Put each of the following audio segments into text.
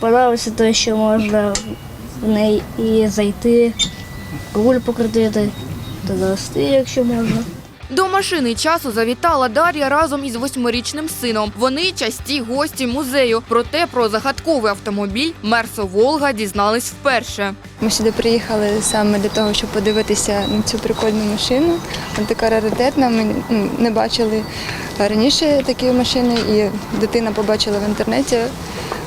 Подобається те, що можна в неї і зайти, руль покрутити та завести, якщо можна. До машини часу завітала Дар'я разом із восьмирічним сином. Вони часті гості музею. Проте про загадковий автомобіль Мерсо Волга дізнались вперше. Ми сюди приїхали саме для того, щоб подивитися на цю прикольну машину. Вона така раритетна. Ми ну, не бачили раніше такі машини, і дитина побачила в інтернеті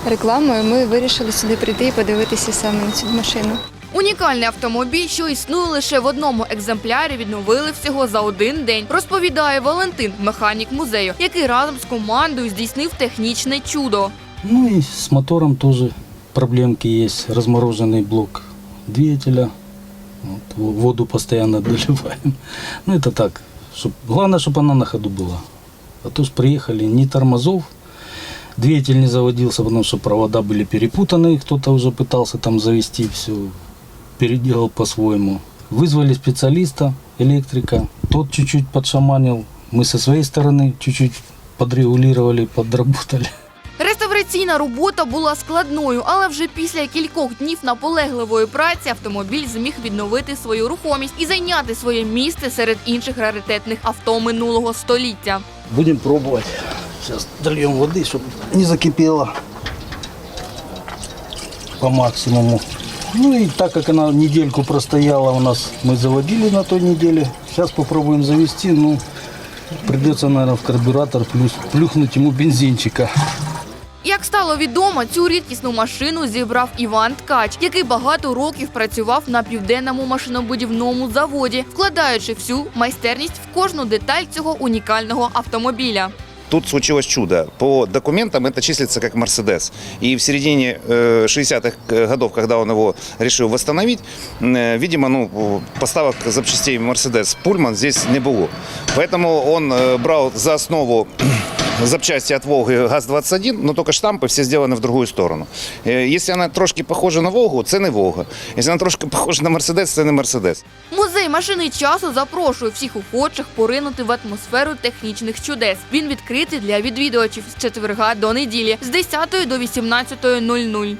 рекламу. і Ми вирішили сюди прийти і подивитися саме на цю машину. Унікальний автомобіль, що існує лише в одному екземплярі, відновили всього за один день. Розповідає Валентин, механік музею, який разом з командою здійснив технічне чудо. Ну и с мотором тоже проблемки есть. Размороженный блок двигателя. Вот, в- воду постоянно доливаем. Ну это так. Чтоб, главное, чтобы она на ходу была. А то ж приехали, ни тормозов. Двигатель не заводился, потому что провода были перепутаны. Кто-то уже пытался там завести все. Переделал по-своему. Вызвали специалиста, электрика. Тот чуть-чуть подшаманил. Мы со своей стороны чуть-чуть подрегулировали, подработали. Реставраційна робота була складною, але вже після кількох днів наполегливої праці автомобіль зміг відновити свою рухомість і зайняти своє місце серед інших раритетних авто минулого століття. Будем пробовать. Сейчас дольем воды, чтобы не закипело по максимуму. Ну и так как она недельку простояла у нас, мы заводили на той неделе. Сейчас попробуем завести. Ну, придется, наверное, в карбюратор плюс, плюхнуть ему бензинчика. Як стало відомо, цю рідкісну машину зібрав Іван Ткач, який багато років працював на південному машинобудівному заводі, вкладаючи всю майстерність в кожну деталь цього унікального автомобіля. Тут случилось чудо. По документам это числится как Мерседес. И в середине э, 60-х годов, когда он его решил восстановить, э, видимо, ну, поставок запчастей Мерседес Пульман здесь не было. Поэтому он э, брал за основу запчасти от Волги ГАЗ-21, но только штампы все сделаны в другую сторону. Э, Если она трошки похожа на Волгу, це не Волга. Если она трошки похожа на Мерседес, це не Мерседес. Музей машини часу запрошує всіх охочих поринути в атмосферу технічних чудес. Він відкритий для відвідувачів з четверга до неділі з 10 до 18.00.